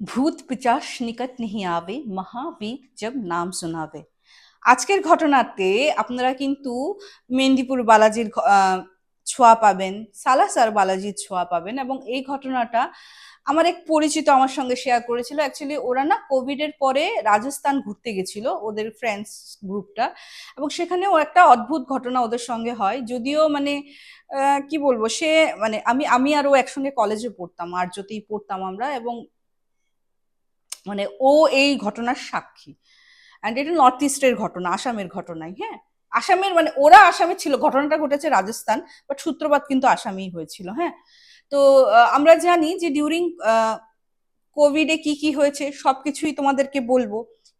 ভূত পিচাস নিকট নিহি আবে মহাবীর জব নাম শোনাবে। আজকের ঘটনাতে আপনারা কিন্তু মেহেন্দিপুর বালাজির ছোঁয়া পাবেন, সালাসার বালাজির ছোঁয়া পাবেন এবং এই ঘটনাটা আমার এক পরিচিত আমার সঙ্গে শেয়ার করেছিল। অ্যাকচুয়ালি ওরা না কোভিডের পরে রাজস্থান ঘুরতে গেছিল, ওদের ফ্রেন্ডস গ্রুপটা এবং সেখানেও একটা অদ্ভুত ঘটনা ওদের সঙ্গে হয়। যদিও মানে কি বলব, সে মানে আমি আমি আর ও একসঙ্গে কলেজে পড়তাম আর যতেই পড়তাম আমরা এবং মানে ও এই ঘটনার সাক্ষী। অ্যান্ড এটা নর্থ ইস্টের ঘটনা, আসামের ঘটনাই হ্যাঁ? আসামের মানে ওরা আসামে ছিল, ঘটনাটা ঘটেছে রাজস্থান বাট সূত্রপাত কিন্তু আসামেই হয়েছিল হ্যাঁ? তো আমরা জানি যে ডিউরিং কোভিডে কি কি হয়েছে সব কিছুই তোমাদেরকে বলব।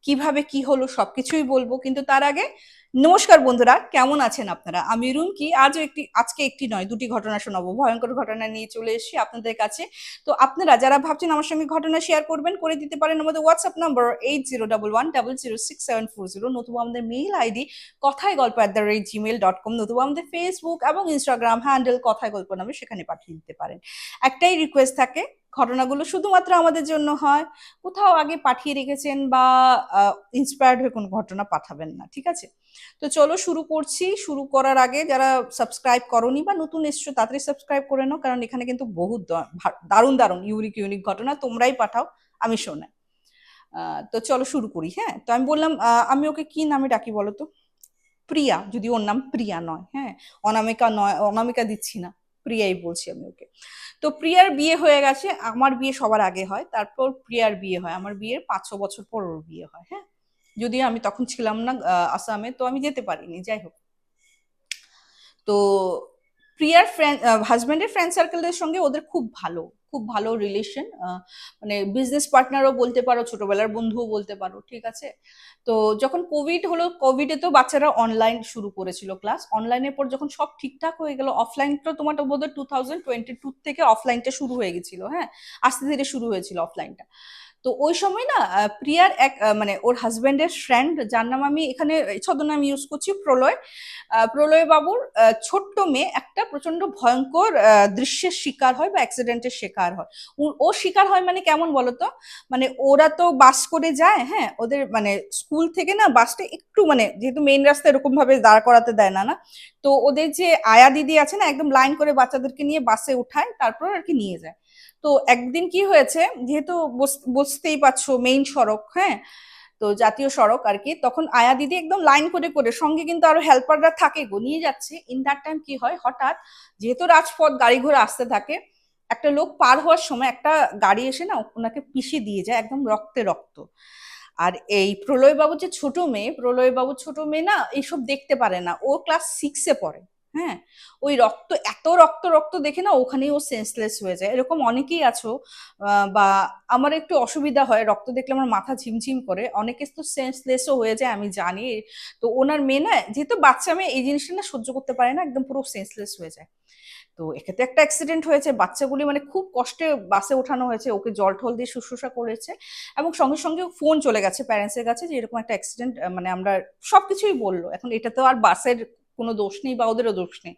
কীভাবে কি হলো সবকিছুই বলব, কিন্তু তার আগে নমস্কার বন্ধুরা, কেমন আছেন আপনারা? আমি রুমকি আজও একটি, আজকে একটি নয়, দুটি ঘটনা শোনাবো। ভয়ঙ্কর ঘটনা নিয়ে চলে এসেছি আপনাদের কাছে। তো আপনারা যারা ভাবছেন আমার সঙ্গে ঘটনা শেয়ার করবেন, করে দিতে পারেন আমাদের WhatsApp number eight zero double one double zero six seven four zero নতুবা আমাদের মেইল আইডি কথায় গল্প at the rate gmail dot com নতুবা আমাদের ফেসবুক এবং ইনস্টাগ্রাম হ্যান্ডেল কথায় গল্প নামে সেখানে পাঠিয়ে দিতে পারেন। একটাই রিকোয়েস্ট থাকে ঘটনাগুলো শুধুমাত্র আমাদের জন্য হয়। কোথাও আগে পাঠিয়ে রেখেছেন বা ইন্সপায়ার্ড হয়ে কোনো ঘটনা পাঠাবেন না, ঠিক আছে? তো চলো শুরু করছি। শুরু করার আগে যারা সাবস্ক্রাইব করনি বা নতুন এসছো তাড়াতাড়ি সাবস্ক্রাইব করে নাও, কারণ এখানে কিন্তু ভা- দারুণ দারুণ ইউনিক ইউনিক ঘটনা তোমরাই পাঠাও, আমি শোনাই তো চলো শুরু করি হ্যাঁ? তো আমি বললাম আমি ওকে কি নামে ডাকি বলো তো? প্রিয়া যদি ওর নাম প্রিয়া নয় হ্যাঁ? অনামিকা নয়, অনামিকা দিচ্ছি না। প্রিয়াই বলছি আমি ওকে। তো প্রিয়ার বিয়ে হয়ে গেছে, আমার বিয়ে সবার আগে হয়, তারপর প্রিয়ার বিয়ে হয়। আমার বিয়ের পাঁচ ছ বছর পর ওর বিয়ে হয় হ্যাঁ? যদিও আমি তখন ছিলাম না আসামে, তো আমি যেতে পারিনি, যাই হোক। তো প্রিয়ার ফ্রেন্ড হাজব্যান্ডের ফ্রেন্ড সার্কেলের সঙ্গে ওদের খুব ভালো। খুব ভালো রিলেশন মানে বিজনেস পার্টনারও বলতে পারো, ছোটবেলার বন্ধুও বলতে পারো, ঠিক আছে? তো যখন কোভিড হলো কোভিডে তো বাচ্চারা অনলাইন শুরু করেছিল ক্লাস অনলাইনের পর যখন সব ঠিকঠাক হয়ে গেল তো তোমার তো বোধহয় টু থাউজেন্ড টোয়েন্টি টু থেকে অফলাইনটা শুরু হয়ে গেছিল হ্যাঁ? আস্তে ধীরে শুরু হয়েছিল অফলাইনটা তো ওই সময় না প্রিয়ার এক মানে ওর হাজবেন্ডের ফ্রেন্ড যার নাম আমি এখানে ছদ্মনাম ইউজ করছি, প্রলয়। প্রলয় বাবুর ছোট্ট মেয়ে একটা প্রচণ্ড ভয়ঙ্কর দৃশ্যের শিকার হয় বা অ্যাক্সিডেন্টের শিকার হয়। ও শিকার হয় মানে কেমন বলতো? মানে ওরা তো বাস করে যায় হ্যাঁ? ওদের মানে স্কুল থেকে না বাসটা একটু মানে যেহেতু মেইন রাস্তা এরকম ভাবে দাঁড় করাতে দেয় না না? তো ওদের যে আয়া দিদি আছে না, একদম লাইন করে বাচ্চাদেরকে নিয়ে বাসে উঠায়, তারপর আর কি নিয়ে যায়। তো একদিন কি হয়েছে, যেহেতু বুঝ- বুঝতেই পারছ মেইন সড়ক হ্যাঁ? তো জাতীয় সড়ক আর কি, তখন আয়া দিদি একদম লাইন করে করে, সঙ্গে কিন্তু আরও হেল্পাররা থাকে গো, নিয়ে যাচ্ছে। ইন দ্যাট টাইম কি হয়, হঠাৎ যেহেতু রাজপথ গাড়ি ঘোড়া আসতে থাকে, একটা লোক পার হওয়ার সময় একটা গাড়ি এসে না ওনাকে পিষে দিয়ে যায় একদম রক্তে রক্ত। আর এই প্রলয় বাবু যে ছোট মেয়ে প্রলয় বাবু ছোট মেয়ে না, এইসব দেখতে পারে না। ও ক্লাস সিক্সে পড়ে। হ্যাঁ? ওই রক্ত, এত রক্ত রক্ত দেখে না ওখানেই ও সেন্সলেস হয়ে যায়। এরকম অনেকেই আছো বা আমার একটু অসুবিধা হয়, রক্ত দেখলে আমার মাথা ঝিমঝিম করে। অনেকে তো সেন্সলেসও হয়ে যায়, আমি জানি। তো ওনার মেয়ে না, যেহেতু বাচ্চা মেয়ে, এই জিনিসটা না সহ্য করতে পারে না, একদম পুরো সেন্সলেস হয়ে যায়। তো এক্ষেত্রে একটা অ্যাক্সিডেন্ট হয়েছে, বাচ্চাগুলি মানে খুব কষ্টে বাসে ওঠানো হয়েছে, ওকে জল টল দিয়ে শুশ্রূষা করেছে এবং সঙ্গে সঙ্গে ফোন চলে গেছে প্যারেন্টসের কাছে যে এরকম একটা অ্যাক্সিডেন্ট মানে আমরা সব কিছুই বলল। এখন এটা তো আর বাসের কোনো দোষ নেই বা ওদেরও দোষ নেই।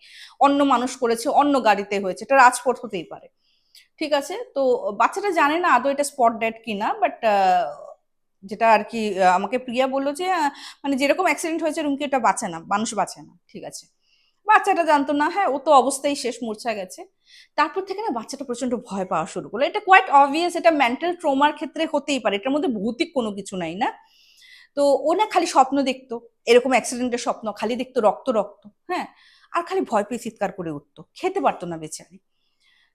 অন্য মানুষ করেছে, অন্য গাড়িতে হয়েছে, এটা রাজপথ হতেই পারে। ঠিক আছে? তো বাচ্চাটা জানে না আদৌ এটা স্পট ডেট কিনা বাট যেটা আর কি আমাকে প্রিয়া বলল যে মানে যেরকম অ্যাক্সিডেন্ট হয়েছে রুমকি এটা বাঁচে না, মানুষ বাঁচে না, ঠিক আছে? বাচ্চাটা জানতো না হ্যাঁ ও তো অবস্থায় শেষ, মূর্ছা গেছে। তারপর থেকে না বাচ্চাটা প্রচণ্ড ভয় পাওয়া শুরু করল। এটা কোয়াইট অবভিয়াস এটা মেন্টাল ট্রমার ক্ষেত্রে হতেই পারে, এটার মধ্যে ভৌতিক কোনো কিছু নাই না? তো ও না খালি স্বপ্ন দেখতো এরকম অ্যাক্সিডেন্টের স্বপ্ন, খালি দেখতো রক্ত রক্ত হ্যাঁ? আর খালি ভয় পেয়ে চিৎকার করে উঠতো, খেতে পারতো না বেচারি।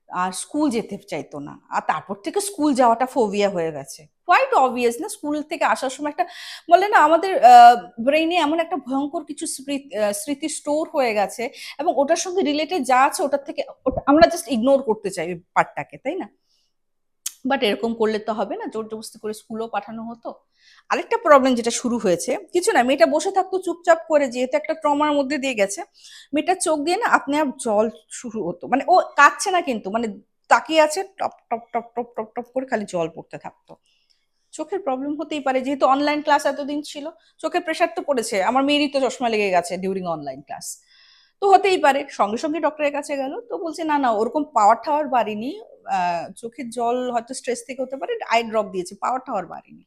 আর স্কুল যেতে চাইতো না। আর তারপর থেকে স্কুল যাওয়াটা ফোবিয়া হয়ে গেছে। কোয়াইট অবভিয়াস না? স্কুল থেকে আসার সময় একটা, বলে না, আমাদের ব্রেইনে এমন একটা ভয়ঙ্কর কিছু স্মৃতি স্টোর হয়ে গেছে এবং ওটার সঙ্গে রিলেটেড যা আছে, ওটার থেকে আমরা জাস্ট ইগনোর করতে চাই পার্টটাকে তাই না? বাট এরকম করলে তো হবে না জোর জবরদস্তি করে স্কুলও পাঠানো হতো। আরেকটা প্রবলেম যেটা শুরু হয়েছে, কিছু না, মেয়েটা বসে থাকতো চুপচাপ করে, যেহেতু একটা ট্রমার মধ্যে দিয়ে গেছে, মেয়েটার চোখ দিয়ে না আপনি আপ জল শুরু হতো। মানে ও কাঁদছে না কিন্তু মানে তাকিয়ে আছে, top top top top top top করে খালি জল পড়তে থাকতো। চোখের প্রবলেম হতেই পারে, যেহেতু অনলাইন ক্লাস এতদিন ছিল, চোখের প্রেশার তো পড়েছে, আমার মেয়েরই তো চশমা লেগে গেছে ডিউরিং অনলাইন ক্লাস তো হতেই পারে, সঙ্গে সঙ্গে ডক্টরের কাছে গেল, তো বলছে, না না, ওরকম পাওয়ার টাওয়ার বাড়িনি চোখের জল হয়তো স্ট্রেস থেকে হতে পারে আই ড্রপ দিয়েছে পাওয়ার টাওয়ার বাড়েনি।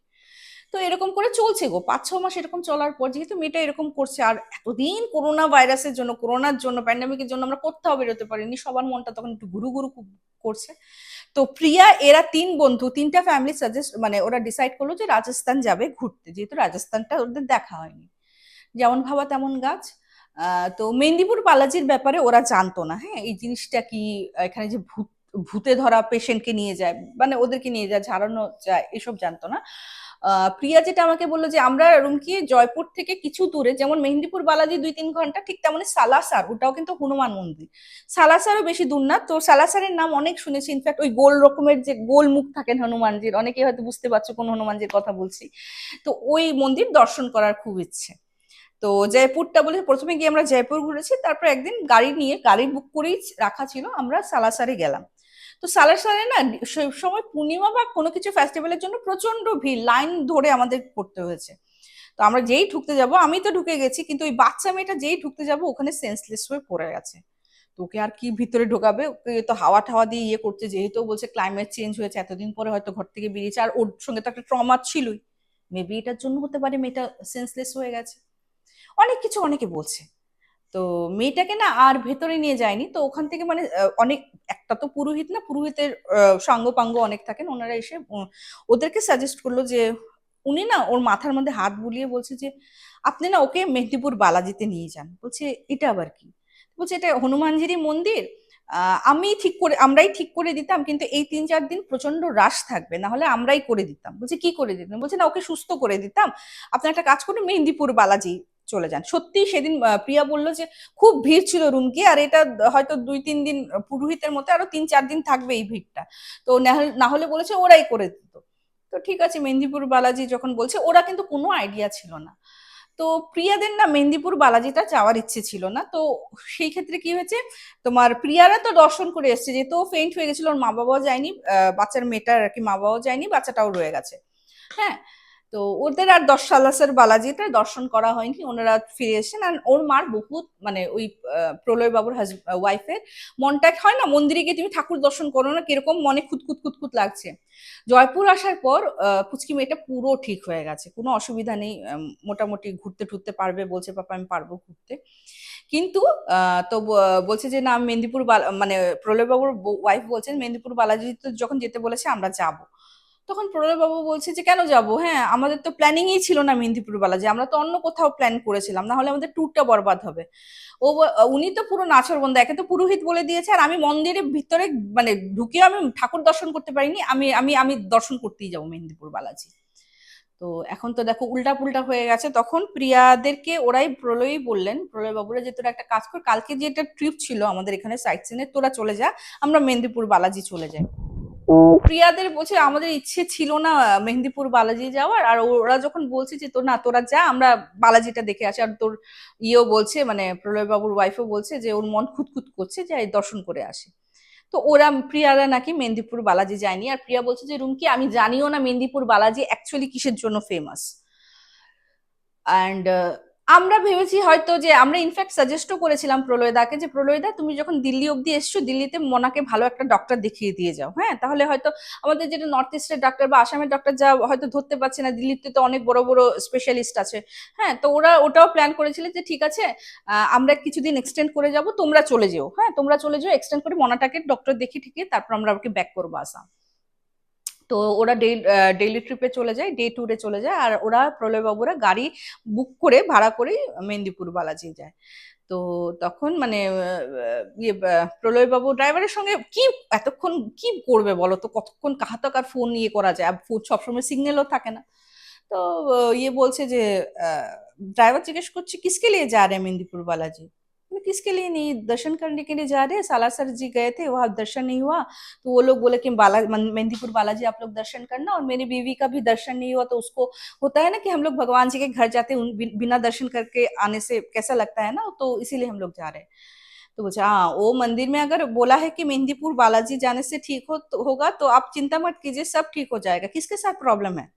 তো এরকম করে চলছে গো, পাঁচ, ছ মাস এরকম চলার পর যেহেতু মেয়েটা এরকম করছে, আর এতদিন করোনা ভাইরাসের জন্য করোনার জন্য প্যান্ডামিকের জন্য আমরা কোথাও বেরোতে পারিনি, সবার মনটা তখন একটু গুরু গুরু করছে। তো প্রিয়া, এরা তিন বন্ধু, তিনটা ফ্যামিলি সাজেস্ট মানে ওরা ডিসাইড করল যে রাজস্থান যাবে ঘুরতে, যেহেতু রাজস্থানটা ওদের দেখা হয়নি। যেমন ভাবা তেমন গাছ। তো মেদিনীপুর, বালাজির ব্যাপারে ওরা জানতো না হ্যাঁ এই জিনিসটা কি, এখানে যে ভূত ভূতে ধরা পেশেন্টকে নিয়ে যায় মানে ওদেরকে নিয়ে যায়, ঝাড়ানো যায়, এসব জানতো না। প্রিয়া যেটা আমাকে বলল যে, আমরা রুমকি জয়পুর থেকে কিছু দূরে, যেমন মেহেন্দিপুর বালাজি দুই তিন ঘণ্টা, ঠিক তেমনি সালাসার, ওটাও কিন্তু হনুমান মন্দির। সালাসারও বেশি দূর না, তো সালাসারের নাম অনেক শুনেছি ইনফ্যাক্ট ওই গোল রকমের যে গোল মুখ থাকেন হনুমানজির অনেকে হয়তো বুঝতে পারছ কোন হনুমানজির কথা বলছি। তো ওই মন্দির দর্শন করার খুব ইচ্ছে। তো জয়পুরটা বলে প্রথমে গিয়ে আমরা জয়পুর ঘুরেছি, তারপর একদিন গাড়ি নিয়ে, গাড়ি বুক করেই রাখা ছিল, আমরা সালাসারে গেলাম। তো সালাসারে না সেই সময় পূর্ণিমা বা কোনো কিছু ফেস্টিভ্যালের জন্য প্রচণ্ড ভিড় লাইন ধরে আমাদের পড়তে হয়েছে। তো আমরা যেই ঢুকতে যাব, আমি তো ঢুকে গেছি, কিন্তু ওই বাচ্চা মেয়েটা যেই ঢুকতে যাব, ওখানে সেন্সলেস হয়ে পড়ে গেছে। তো ওকে আর কি ভিতরে ঢোকাবে? ওকে তো হাওয়া টাওয়া দিয়ে ইয়ে করছে, যেহেতু বলছে ক্লাইমেট চেঞ্জ হয়েছে, এতদিন পরে হয়তো ঘর থেকে বেরিয়েছে, আর ওর সঙ্গে তো একটা ট্রমা ছিলই। মেবি এটার জন্য হতে পারে মেয়েটা সেন্সলেস হয়ে গেছে। অনেক কিছু অনেকে বলছে। তো মেয়েটাকে না আর ভেতরে নিয়ে যায়নি। তো ওখান থেকে মানে অনেক, একটা তো পুরোহিত না, পুরোহিতের সাঙ্গ পাঙ্গ অনেক থাকেন, ওনারা এসে ওদেরকে সাজেস্ট করল যে, উনি না ওর মাথার মধ্যে হাত বুলিয়ে বলছে যে, আপনি না ওকে মেহেদিপুর বালাজিতে নিয়ে যান। বলছে, এটা আবার কি? বলছে, এটা হনুমানজিরই মন্দির। আমি ঠিক করে, আমরাই ঠিক করে দিতাম, কিন্তু এই তিন চার দিন প্রচণ্ড রাশ থাকবে না হলে আমরাই করে দিতাম। বলছে, কি করে দিতাম? বলছে, না, ওকে সুস্থ করে দিতাম। আপনি একটা কাজ করুন মেহেন্দিপুর বালাজি চলে যান। সত্যি সেদিন প্রিয়া বলল যে খুব ভিড় ছিল রুমকি আর এটা হয়তো দুই তিন দিন পুরোহিতের মতো আরও তিন চার দিন থাকবে এই ভিড়টা। তো না হলে- বলেছে ওরাই করে দিত। তো ঠিক আছে, মেহেন্দিপুর বালাজি যখন বলছে, ওরা কিন্তু কোনো আইডিয়া ছিল না। তো প্রিয়াদের না মেহেন্দিপুর বালাজিটা যাওয়ার ইচ্ছে ছিল না। তো সেই ক্ষেত্রে কি হয়েছে, তোমার প্রিয়ারা তো দর্শন করে এসছে, যেহেতু ফেন্ট হয়ে গেছিল, ওর মা বাবাও যায়নি বাচ্চার মেয়েটার আর কি মা বাবাও যায়নি, বাচ্চাটাও রয়ে গেছে। হ্যাঁ তো ওদের আর দশ সালাসের বালাজিটা দর্শন করা হয়নি। ওনারা ফিরে এসেছেন আর ওর মার বহুত মানে ওই প্রলয় বাবুর ওয়াইফের মনটা হয় না মন্দিরে গিয়ে তুমি ঠাকুর দর্শন করো না, কীরকম মনে খুঁতখুত খুঁতখুত লাগছে। জয়পুর আসার পর পুচকি মেয়েটা পুরো ঠিক হয়ে গেছে, কোনো অসুবিধা নেই মোটামুটি ঘুরতে টুরতে পারবে, বলছে, পাপা, আমি পারব ঘুরতে। কিন্তু তো বলছে যে, না, মেদিনীপুর মানে প্রলয় বাবুর ওয়াইফ বলছেন, মেদিনীপুর বালাজি তো যখন যেতে বলেছে, আমরা যাব। তখন প্রলয় বাবু বলছে যে, কেন যাব? হ্যাঁ আমাদের তো প্ল্যানিংই ছিল না মেদিনীপুর বালাজি আমরা তো অন্য কোথাও প্ল্যান করেছিলাম, না হলে আমাদের ট্যুরটা বরবাদ হবে। ও উনি তো পুরো নাচর বন্ধ একে তো পুরোহিত বলে দিয়েছে, আর আমি মন্দিরের ভিতরে মানে ঢুকে আমি ঠাকুর দর্শন করতে পারিনি, আমি আমি আমি দর্শন করতেই যাব মেদিনীপুর বালাজি তো এখন তো দেখো উল্টা পুল্টা হয়ে গেছে, তখন প্রিয়াদেরকে ওরাই প্রলয়ই বললেন প্রলয় বাবুরা যে তোরা একটা কাজ কর, কালকে যে একটা ট্রিপ ছিল আমাদের এখানে সাইট সিনে তোরা চলে যা, আমরা মেদিনীপুর বালাজি চলে যাই। প্রিয়াদের বলছে, আমাদের ইচ্ছে ছিল না মেহেন্দিপুর বালাজি যাওয়ার। আর ওরা যখন বলছে যে তো না, তোরা যা, আমরা বালাজিটা দেখে আসি। আর তোর ইয়েও বলছে মানে প্রলয় বাবুর ওয়াইফও বলছে যে, ওর মন খুঁতখুত করছে যে দর্শন করে আসি। তো ওরা, প্রিয়ারা নাকি মেহেন্দিপুর বালাজি যায়নি। আর প্রিয়া বলছে যে, রুমকি, আমি জানিও না মেহেন্দিপুর বালাজি অ্যাকচুয়ালি কিসের জন্য ফেমাস অ্যান্ড আমরা ভেবেছি হয়তো যে আমরা ইনফ্যাক্ট সাজেস্টও করেছিলাম প্রলয়দাকে যে, প্রলয়দা, তুমি যখন দিল্লি অব্দি এসছো, দিল্লিতে মনাকে ভালো একটা ডক্টর দেখিয়ে দিয়ে যাও। হ্যাঁ তাহলে হয়তো আমাদের যেটা নর্থ ইস্টের ডাক্তার বা আসামের ডক্টর যা হয়তো ধরতে পারছে না, দিল্লিতে তো অনেক বড় বড় স্পেশালিস্ট আছে। হ্যাঁ তো ওরা ওটাও প্ল্যান করেছিল যে, ঠিক আছে আমরা কিছুদিন এক্সটেন্ড করে যাব, তোমরা চলে যেও। হ্যাঁ তোমরা চলে যেও এক্সটেন্ড করে মনাটাকে ডক্টর দেখিয়ে ঠিকিয়ে তারপর আমরা ওকে ব্যাক করব আসাম। তো ওরা ডেইলি ট্রিপে চলে যায় ডে ট্যুরে চলে যায়, আর ওরা প্রলয়বাবুরা গাড়ি বুক করে, ভাড়া করেই মেহেন্দিপুর বালাজি যায়। তো তখন মানে ইয়ে প্রলয়বাবু ড্রাইভারের সঙ্গে কি এতক্ষণ কি করবে বলো তো? কতক্ষণ কাহাতক আর ফোন ইয়ে করা যায়? ফোন সবসময় সিগন্যালও থাকে না। তো ইয়ে বলছে যে ড্রাইভার জিজ্ঞেস করছে, কিসকে নিয়ে যা রে মেহেন্দিপুর বালাজি बोले, किसके लिए नहीं? दर्शन करने के लिए जा रहे हैं? सालासर जी गए थे वहाँ दर्शन नहीं हुआ। तो वो लोग बोले कि बाला मेहंदीपुर बालाजी आप लोग दर्शन करना। और मेरी बीवी का भी दर्शन नहीं हुआ तो उसको होता है ना कि हम लोग भगवान जी के घर जाते हैं बिना दर्शन करके आने से कैसा लगता है ना? तो इसीलिए हम लोग जा रहे हैं। तो बोला हाँ वो मंदिर में अगर बोला है कि मेहंदीपुर बालाजी जाने से ठीक हो तो होगा तो आप चिंता मत कीजिए सब ठीक हो जाएगा। किसके साथ प्रॉब्लम है?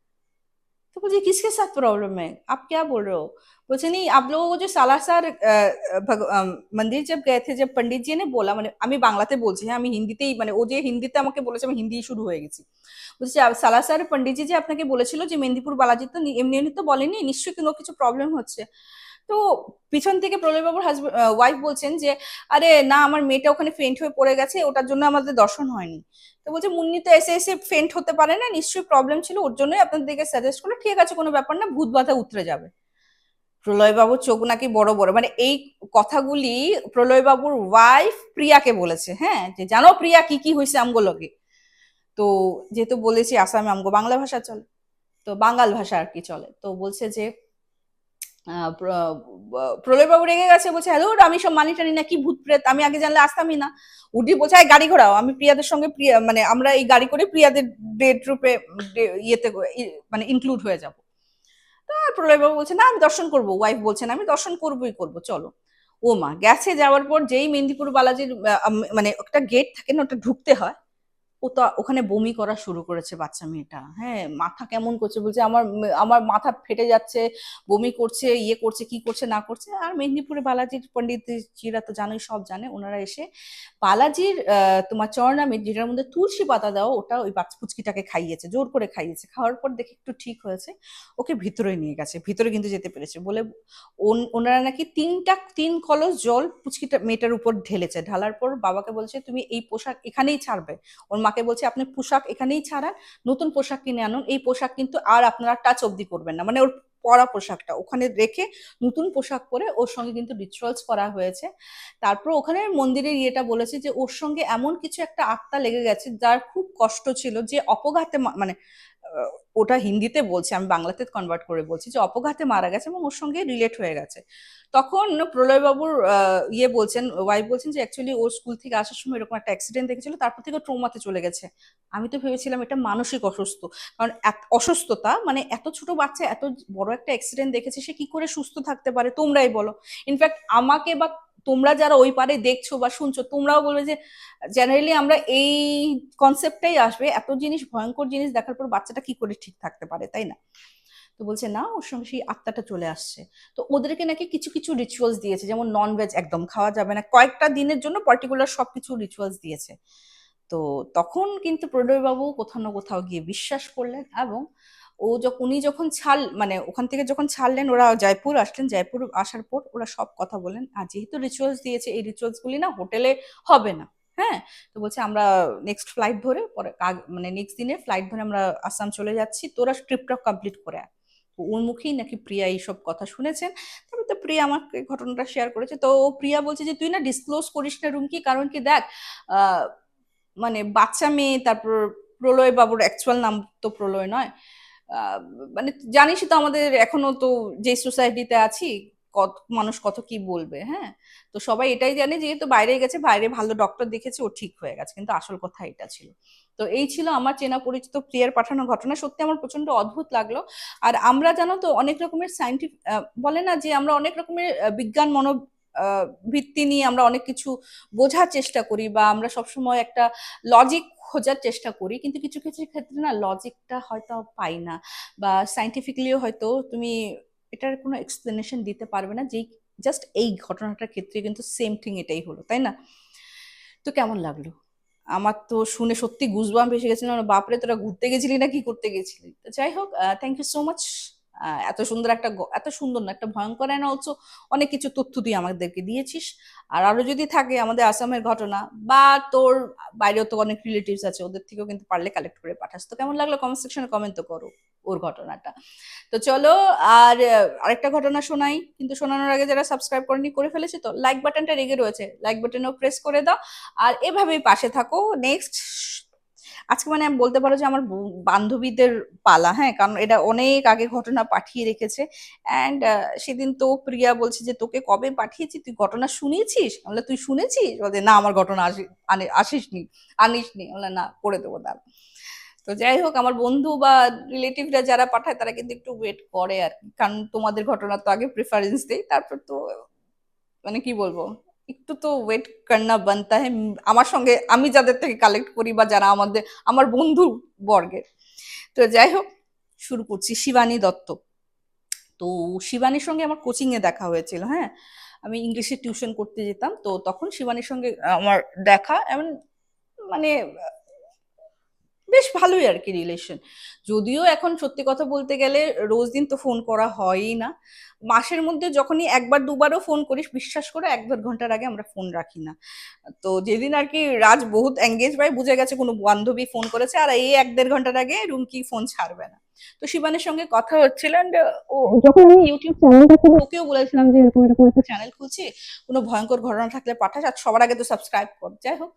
तो मुझे किसके साथ प्रॉब्लम है? आप क्या बोल रहे हो? বলছে নি आप लोगों को जो सालासर अ, भग- अ, मंदिर जब गए थे जब पंडित जी ने बोला মানে আমি বাংলাতে বলছি হ্যাঁ আমি হিন্দিতেই মানে ও যে হিন্দিতে আমাকে বলেছে আমি হিন্দি শুরু হয়ে গেছি বলছি আ- সালাসার পন্ডিতজি যে আপনাকে বলেছিল যে মেদিনীপুর বালাজি তো নি- এমনি এমনি তো বলেনি নিশ্চয়ই কোনো কিছু প্রবলেম হচ্ছে তো পিছন থেকে প্রলয়বাবুর হাজবেন্ড ওয়াইফ বলছেন যে আরে না আমার মেয়েটা ওখানে ফেন্ট হয়ে পড়ে গেছে ওটার জন্য আমাদের দর্শন হয়নি তো বলছে মুন্নি তো এসে এসে ফেন্ট হতে পারে না নিশ্চয়ই প্রবলেম ছিল ওর জন্যই আপনাদেরকে সাজেস্ট করলো ঠিক আছে কোনো ব্যাপার না ভূত বাধা উতরে যাবে প্রলয়বাবুর চোখ নাকি বড় বড় মানে এই কথাগুলি প্রলয়বাবুর ওয়াইফ প্রিয়াকে বলেছে হ্যাঁ? যে জানো প্রিয়া কি কি হয়েছে আমগুলোকে তো যেহেতু বলেছি আসামে আমগো বাংলা ভাষা চলে, তো বাঙ্গাল ভাষা আর কি চলে। তো বলছে যে প্রলয়বাবু রেগে গেছে, বলছে, হ্যালো, আমি সব মানি টানি না, কি ভূত প্রেত? আমি আগে জানলে আসতামই না। উঠি বলছে "এই গাড়ি ঘোড়াও আমি প্রিয়াদের সঙ্গে প্রিয়া মানে আমরা এই গাড়ি করে প্রিয়াদের ডে ইয়েতে মানে ইনক্লুড হয়ে যাব। আর প্রলয়বাবু বলছে, না, আমি দর্শন করব। ওয়াইফ বলছেন আমি দর্শন করবই করব, চলো। ও মা, গেছে যাওয়ার পর যেই মেদিনীপুর বালাজির মানে একটা গেট থাকে না, ওটা ঢুকতে হয়। ও তো ওখানে বমি করা শুরু করেছে বাচ্চা মেয়েটা। হ্যাঁ মাথা কেমন করছে বলছে, আমার আমার মাথা ফেটে যাচ্ছে, বমি করছে ইয়ে করছে, কি করছে, না করছে। আর মেদিনীপুরে বালাজির পণ্ডিতজিরা তো জানোই, সব জানে। ওনারা এসে বালাজির তোমার চরনামে যেটার মধ্যে তুলসী পাতা দেওয়া ওটা ওই পুচকিটাকে খাইয়েছে, জোর করে খাইয়েছে। খাওয়ার পর দেখে একটু ঠিক হয়েছে, ওকে ভিতরে নিয়ে গেছে, ভিতরে কিন্তু যেতে পেরেছে। বলে ওন- ওনারা নাকি তিনটা, তিন কলস জল পুচকিটা, মেয়েটার উপর ঢেলেছে। ঢালার পর বাবাকে বলছে, তুমি এই পোশাক এখানেই ছাড়বে। ওর মাকে বলছে, আপনি পোশাক এখানেই ছাড়ান, নতুন পোশাক কিনে আনুন। এই পোশাক কিন্তু আর আপনারা টাচ অব্দি করবেন না। মানে ওর পরা পোশাকটা, ওখানে রেখে নতুন পোশাক পরে ওর সঙ্গে কিন্তু রিচুয়ালস করা হয়েছে। তারপর ওখানে মন্দিরের ইয়েটা বলেছে যে, ওর সঙ্গে এমন কিছু একটা আত্মা লেগে গেছে, যার খুব কষ্ট ছিল যে, অপঘাতে মানে ওটা হিন্দিতে বলছে, আমি বাংলাতে কনভার্ট করে বলছি যে অপঘাতে মারা গেছে এবং ওর সঙ্গে রিলেট হয়ে গেছে। তখন প্রলয়বাবুর ইয়ে বলছেন ওয়াইফ বলছেন যে অ্যাকচুয়ালি ওর স্কুল থেকে আসার সময় এরকম একটা অ্যাক্সিডেন্ট দেখেছিল, তারপর থেকে ট্রোমাতে চলে গেছে। আমি তো ভেবেছিলাম এটা মানসিক অসুস্থ, কারণ অসুস্থতা মানে এত ছোট বাচ্চা, এত বড় একটা অ্যাক্সিডেন্ট দেখেছে, সে কি করে সুস্থ থাকতে পারে তোমরাই বলো। ইনফ্যাক্ট আমাকে বা তোমরা যারা ওই পারে দেখছ বা শুনছো, তোমরাও বলবে যে জেনারেলি আমরা এই কনসেপ্টটাই আসবে। এত জিনিস, ভয়ঙ্কর জিনিস দেখার পর বাচ্চাটা কি করে ঠিক থাকতে পারে, তাই না? তো বলছে, না, ওর সঙ্গে সেই আত্মাটা চলে আসছে। তো ওদেরকে নাকি কিছু কিছু রিচুয়ালস দিয়েছে, যেমন নন ভেজ একদম, খাওয়া যাবে না। কয়েকটা দিনের জন্য পার্টিকুলার সব কিছু রিচুয়ালস দিয়েছে। তো তখন কিন্তু প্রণয়বাবু কোথাও না কোথাও গিয়ে বিশ্বাস করলেন এবং ও যখন উনি যখন ছাড় মানে ওখান থেকে যখন ছাড়লেন, ওরা জয়পুর আসলেন, জয়পুর আসার পর ওরা সব কথা বলেন আর যেহেতু রিচুয়ালস দিয়েছে, এই রিচুয়ালস গুলি না হোটেলে হবে না হ্যাঁ? তো বলছে আমরা নেক্সট ফ্লাইট ধরে, পরে মানে নেক্সট দিনে ফ্লাইট ধরে আমরা আসাম চলে যাচ্ছি, তোরা ট্রিপটা কমপ্লিট করে আয়। ওর মুখেই নাকি প্রিয়া এইসব কথা শুনেছেন। তারপর তো প্রিয়া আমাকে ঘটনাটা শেয়ার করেছে। তো প্রিয়া বলছে যে, তুই না ডিসক্লোজ করিস না রুম কি কারণ কি দেখ মানে বাচ্চা মেয়ে, তারপর প্রলয় বাবুর অ্যাকচুয়াল নাম তো প্রলয় নয়। মানে জানিসই তো আমাদের এখনও তো যে সোসাইটিতে আছি, কত মানুষ কত কি বলবে হ্যাঁ? তো সবাই এটাই জানে যেহেতু বাইরে গেছে, বাইরে ভালো ডক্টর দেখেছে, ও ঠিক হয়ে গেছে, কিন্তু আসল কথা এটা ছিল। তো এই ছিল আমার চেনা পরিচিত প্রিয়ার পাঠানো ঘটনা। সত্যি আমার প্রচণ্ড অদ্ভুত লাগল। আর আমরা জানো তো অনেক রকমের সাইন্টিফিক বলে না যে আমরা অনেক রকমের বিজ্ঞান মনো ভিত্তি নিয়ে আমরা অনেক কিছু বোঝার চেষ্টা করি বা আমরা সবসময় একটা লজিক খোঁজার চেষ্টা করি। কিন্তু কিছু কিছু ক্ষেত্রে না লজিকটা হয়তো পাই না বা সাইন্টিফিকলিও হয়তো তুমি এটার কোনো এক্সপ্লেনেশন দিতে পারবে না। যেই জাস্ট এই ঘটনাটার ক্ষেত্রে কিন্তু সেম থিং এটাই হলো, তাই না? তো কেমন লাগল? আমার তো শুনে সত্যি গুজবাম এসে গেছিল। বাপরে, তোরা ঘুরতে গেছিলি না কি করতে গেছিলি। তো যাই হোক থ্যাংক ইউ সো মাচ এত সুন্দর একটা এত সুন্দর না, একটা ভয়ঙ্কর অ্যান্ড অলসো অনেক কিছু তথ্য তুই আমাদেরকে দিয়েছিস। আর আরও যদি থাকে আমাদের আসামের ঘটনা, বা তোর বাইরেও তো অনেক রিলেটিভস আছে, ওদের থেকেও কিন্তু পারলে কালেক্ট করে পাঠাস। তো কেমন লাগল? কমেন্ট সেকশনে কমেন্ট তো করো ওর ঘটনাটা। তো চলো, আর আরেকটা ঘটনা শোনাই। কিন্তু শোনানোর আগে যারা সাবস্ক্রাইব করেনি, করে ফেলেছে তো লাইক বাটনটা রেগে রয়েছে। লাইক বাটনও প্রেস করে দাও। আর এভাবেই পাশে থাকো। নেক্সট আজকে মানে বলতে পারো যে আমার বান্ধবীদের পালা হ্যাঁ কারণ এটা অনেক আগে ঘটনা পাঠিয়ে রেখেছে। অ্যান্ড সেদিন তো প্রিয়া বলছে যে, তোকে কবে পাঠিয়েছি? তুই ঘটনা শুনিয়েছিস বলে তুই শুনেছিস? বলে, না, আমার ঘটনা আসি, আনি- আসিসনি, আনিসনি। বলে না, করে দেবো দাঁড়। তো যাই হোক, আমার বন্ধু বা রিলেটিভরা যারা পাঠায়, তারা কিন্তু একটু ওয়েট করে আর কারণ তোমাদের ঘটনা তো আগে প্রেফারেন্স দেই, তারপর তো মানে কি বলব? একটু তো ওয়েট করনা বানতা হ্যাঁ আমার সঙ্গে আমি যাদের থেকে কালেক্ট করি বা যারা আমাদের, আমার বন্ধু বর্গের। তো যাই হোক, শুরু করছি শিবানী দত্ত। তো শিবানীর সঙ্গে আমার কোচিংয়ে দেখা হয়েছিল হ্যাঁ। আমি ইংলিশে টিউশন করতে যেতাম, তো তখন শিবানীর সঙ্গে আমার দেখা, এমন মানে বেশ ভালোই আর কি রিলেশন যদিও এখন সত্যি কথা বলতে গেলে রোজ দিন তো ফোন করা হয়ই না। মাসের মধ্যে যখনই একবার দুবারও ফোন করিস বিশ্বাস করে এক দেড় ঘণ্টার আগে আমরা ফোন রাখি না। তো যেদিন আর কি রাজ বহুত এঙ্গেজ ভাই বুঝে গেছে কোনো বান্ধবী ফোন করেছে আর এই এক দেড় ঘণ্টার আগে রুমকি ফোন ছাড়বে না। তো শিবানের সঙ্গে কথা হচ্ছিল যখন আমি ইউটিউব চ্যানেলটা খুলে ওকেও বলেছিলাম যে এরকম এরকম একটা চ্যানেল খুলছি কোনো ভয়ঙ্কর ঘটনা থাকলে পাঠাস আর সবার আগে তো সাবস্ক্রাইব কর। যাই হোক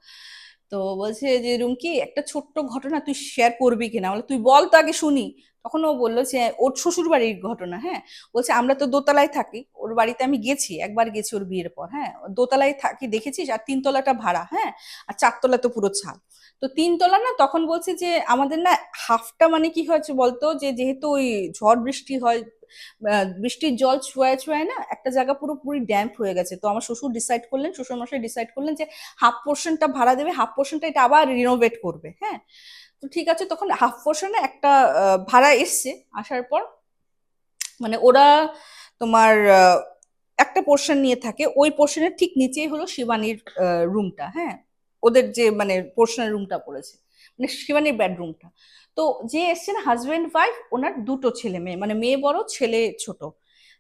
তো বলছে যে, রুমকি, একটা ছোট্ট ঘটনা তুই শেয়ার করবি কিনা? বলে, তুই বল তো আগে শুনি। তখন ও বলল যে, ওর শ্বশুর বাড়ির ঘটনা হ্যাঁ? বলছে, আমরা তো দোতলায় থাকি, ওর বাড়িতে আমি গেছি, একবার গেছি ওর বিয়ের পর হ্যাঁ? দোতলায় থাকি, দেখেছিস? আর তিনতলাটা ভাড়া হ্যাঁ? আর চারতলা তো পুরো ছাদ। তো তিনতলা না, তখন বলছে যে, আমাদের না হাফটা মানে কি হয়েছে বলতো, যে যেহেতু ওই ঝড় বৃষ্টি হয় বৃষ্টির জল ছুঁয়ায় ছুঁয়ায় না, একটা জায়গা পুরোপুরি ড্যাম্প হয়ে গেছে। তো আমার শ্বশুর ডিসাইড করলেন শ্বশুর মশাই ডিসাইড করলেন যে হাফ পোর্শনটা ভাড়া দেবে হাফ পোর্শনটা এটা আবার রিনোভেট করবে। হ্যাঁ? তো ঠিক আছে, তখন হাফ পোর্শনে একটা ভাড়া এসছে। আসার পর মানে ওরা তোমার একটা পোর্শন নিয়ে থাকে। ওই পোর্শনের ঠিক নিচেই হলো শিবানীর রুমটা হ্যাঁ? ওদের যে মানে পোর্শনের রুমটা পড়েছে। মানে শিবানীর বেডরুমটা তো যে এসছে না হাজবেন্ড ওয়াইফ ওনার দুটো ছেলে মেয়ে। মানে মেয়ে বড়, ছেলে ছোট।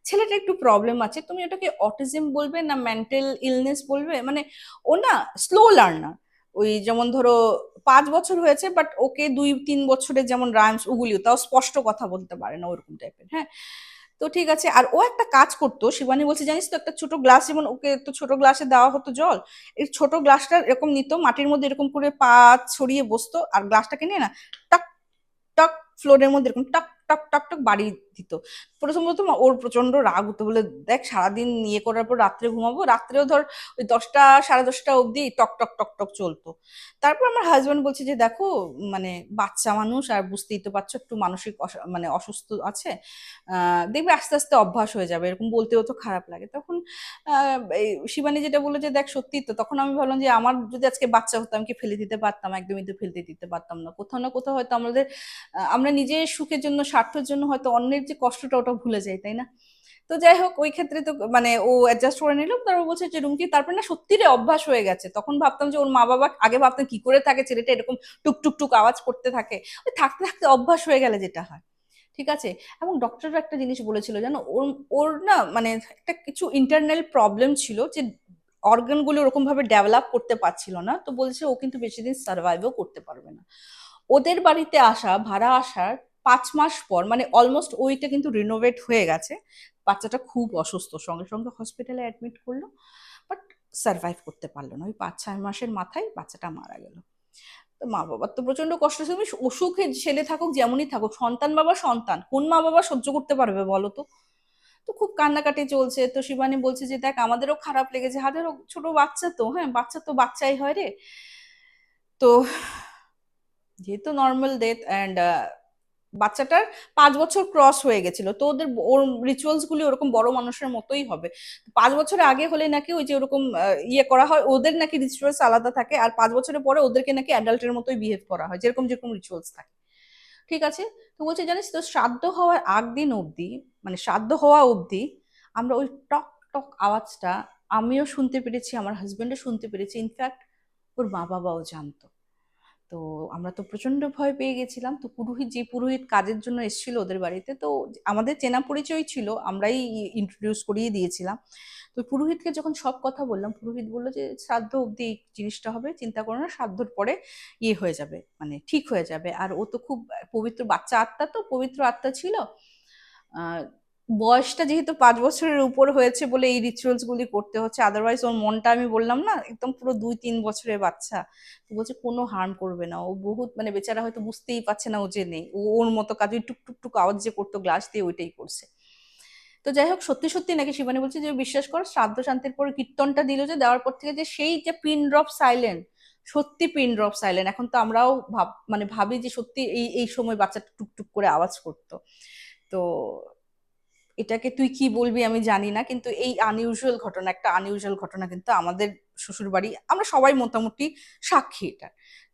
ছেলেটা একটু প্রবলেম আছে। তুমি ওটাকে অটিজম বলবে না মেন্টাল ইলনেস বলবে? মানে ও না স্লো লার্নার ওই যেমন ধরো পাঁচ বছর হয়েছে বাট ওকে দুই, তিন বছরের যেমন রাইমস ওগুলিও, তাও স্পষ্ট কথা বলতে পারে না ওরকম টাইপের হ্যাঁ? তো ঠিক আছে, আর ও একটা কাজ করতো, শিবানী বলছে, জানিস তো একটা ছোট গ্লাস যেমন ওকে তো ছোট গ্লাসে দেওয়া হতো জল, এই ছোট গ্লাসটা এরকম নিত, মাটির মধ্যে এরকম করে পা ছড়িয়ে বসতো, আর গ্লাসটাকে নিয়ে না, টাক টাক ফ্লোরের মধ্যে এরকম টাক টাক টাক টাক বাড়ি দিত। প্রথমত ওর প্রচণ্ড রাগ হতো, বলে দেখ সারাদিন ইয়ে করার পর রাত্রে ঘুমাবো, রাত্রেও ধর ওই দশটা, সাড়ে দশটা অবধি টক টক টক টক চলতো। তারপর আমার হাজব্যান্ড বলছে যে, দেখো মানে বাচ্চা মানুষ, আর বুঝতেই তো পারছ, একটু মানসিক মানে অসুস্থ আছে দেখবে আস্তে আস্তে অভ্যাস হয়ে যাবে, এরকম বলতেও তো খারাপ লাগে। তখন শিবানী যেটা বলল যে, দেখ, সত্যি তো, তখন আমি ভাবলাম যে, আমার যদি আজকে বাচ্চা হতো, আমি কি ফেলে দিতে পারতাম? একদমই তো ফেলতে দিতে পারতাম না। কোথাও না কোথাও হয়তো আমাদের আমরা নিজের সুখের জন্য, স্বার্থের জন্য হয়তো অন্যের যে কষ্টটা ওটা ভুলে যায়, তাই না? তো যাই হোক, ওই ক্ষেত্রে তো মানে ও অ্যাডজাস্ট করে নিল, তারপর বলছে যে, রুমকি, তারপর না সত্যি রে অভ্যাস হয়ে গেছে। তখন ভাবতাম যে, ওর মা বাবা আগে ভাবতাম কি করে থাকে ছেলেটা, এরকম টুক টুক টুক আওয়াজ করতে থাকে। ওই থাকতে থাকতে অভ্যাস হয়ে গেলে যেটা হয়, ঠিক আছে? এবং ডক্টররা একটা জিনিস বলেছিল, জানো? ওর ওর না মানে একটা কিছু ইন্টারনাল প্রবলেম ছিল যে অর্গানগুলো ওরকম ভাবে ডেভেলপ করতে পারছিল না। তো বলছে, ও কিন্তু বেশি দিন সার্ভাইভও করতে পারবে না। ওদের বাড়িতে আসা, ভাড়া আসার পাঁচ মাস পর মানে অলমোস্ট ওইটা কিন্তু রিনোভেট হয়ে গেছে। বাচ্চাটা খুব অসুস্থ, সঙ্গে সঙ্গে হসপিটালে অ্যাডমিট করল বাট সার্ভাইভ করতে পারল না। ওই পাঁচ, ছয় মাসের মাথায় বাচ্চাটা মারা গেল। তো মা বাবার তো প্রচণ্ড কষ্ট তুমি অসুখে ছেলে থাকুক, যেমনই থাকুক, সন্তান বাবা সন্তান, কোন মা বাবা সহ্য করতে পারবে বলো তো? তো খুব কান্নাকাটি চলছে। তো শিবানী বলছে যে, দেখ, আমাদেরও খারাপ লেগেছে। হাজারো ছোট বাচ্চা তো হ্যাঁ বাচ্চা তো বাচ্চাই হয় রে। তো, যেহেতু নর্মাল ডেথ অ্যান্ড বাচ্চাটার পাঁচ বছর ক্রস হয়ে গেছিল। তো ওদের ওর রিচুয়ালস গুলি ওরকম বড় মানুষের মতোই হবে। পাঁচ বছরের আগে হলে নাকি ওই যে ওরকম ইয়ে করা হয়, ওদের নাকি রিচুয়ালস আলাদা থাকে আর পাঁচ বছরের পরে ওদেরকে নাকি অ্যাডাল্টের মতোই বিহেভ করা হয়, যেরকম যেরকম রিচুয়ালস থাকে। ঠিক আছে? তো বলছে, জানিস তো, শ্রাদ্ধ হওয়ার আগ দিন অবধি মানে শ্রাদ্ধ হওয়া অবধি আমরা ওই টক টক আওয়াজটা, আমিও শুনতে পেরেছি, আমার হাজব্যান্ডও শুনতে পেরেছি। ইনফ্যাক্ট ওর মা বাবাও জানতো। তো আমরা তো প্রচণ্ড ভয় পেয়ে গেছিলাম। তো পুরোহিত, যে পুরোহিত কাজের জন্য এসেছিল ওদের বাড়িতে, তো আমাদের চেনা পরিচয় ছিল, আমরাই ইন্ট্রোডিউস করিয়ে দিয়েছিলাম। তো পুরোহিতকে যখন সব কথা বললাম, পুরোহিত বলল যে, শ্রাদ্ধ অবধি এই জিনিসটা হবে, চিন্তা করো না, শ্রাদ্ধর পরে ইয়ে হয়ে যাবে মানে ঠিক হয়ে যাবে। আর ও তো খুব পবিত্র বাচ্চা আত্মা তো, পবিত্র আত্মা ছিল। বয়সটা যেহেতু পাঁচ বছরের উপর হয়েছে বলে এই রিচুয়ালস গুলি করতে হচ্ছে আদারওয়াইজ ওর মনটা আমি বললাম না, একদম পুরো দুই তিন বছরের বাচ্চা। তো বলছে কোনো হার্ম করবে না, ও বহুত মানে বেচারা হয়তো বুঝতেই পারছে না ও যে নেই। ও ওর মতো কাজ, ওই টুক টুক টুক আওয়াজ যে করতো গ্লাস দিয়ে ওইটাই করছে। তো যাই হোক, সত্যি সত্যি নাকি শিবানী বলছে যে, বিশ্বাস করো, শ্রাদ্ধ শান্তির পর কীর্তনটা দিল যে, দেওয়ার পর থেকে যে সেই যে পিন ড্রপ সাইলেন্ট সত্যি পিন ড্রপ সাইলেন্ট এখন তো আমরাও ভাব মানে ভাবি যে সত্যি এই এই সময় বাচ্চাটা টুকটুক করে আওয়াজ করতো। তো এটাকে তুই কি বলবি আমি জানি না, কিন্তু এই আনইউজুয়াল ঘটনা, একটা আনইউজুয়াল ঘটনা কিন্তু আমাদের শ্বশুর বাড়ি আমরা সবাই মোটামুটি সাক্ষী এটা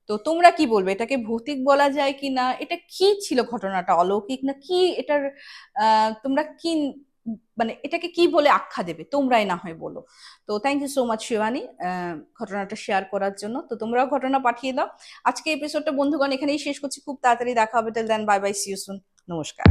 তো তোমরা কি বলবে, এটাকে ভৌতিক বলা যায় কি না? এটা কি ছিল ঘটনাটা, অলৌকিক না কি এটার তোমরা কি মানে এটাকে কি বলে আখ্যা দেবে? তোমরাই না হয় বলো। তো thank you so much Shivani ঘটনাটা শেয়ার করার জন্য। তো তোমরাও ঘটনা পাঠিয়ে দাও। আজকে এপিসোডটা বন্ধুগণ এখানেই শেষ করছি। খুব তাড়াতাড়ি দেখা হবে। Then bye bye see you soon নমস্কার।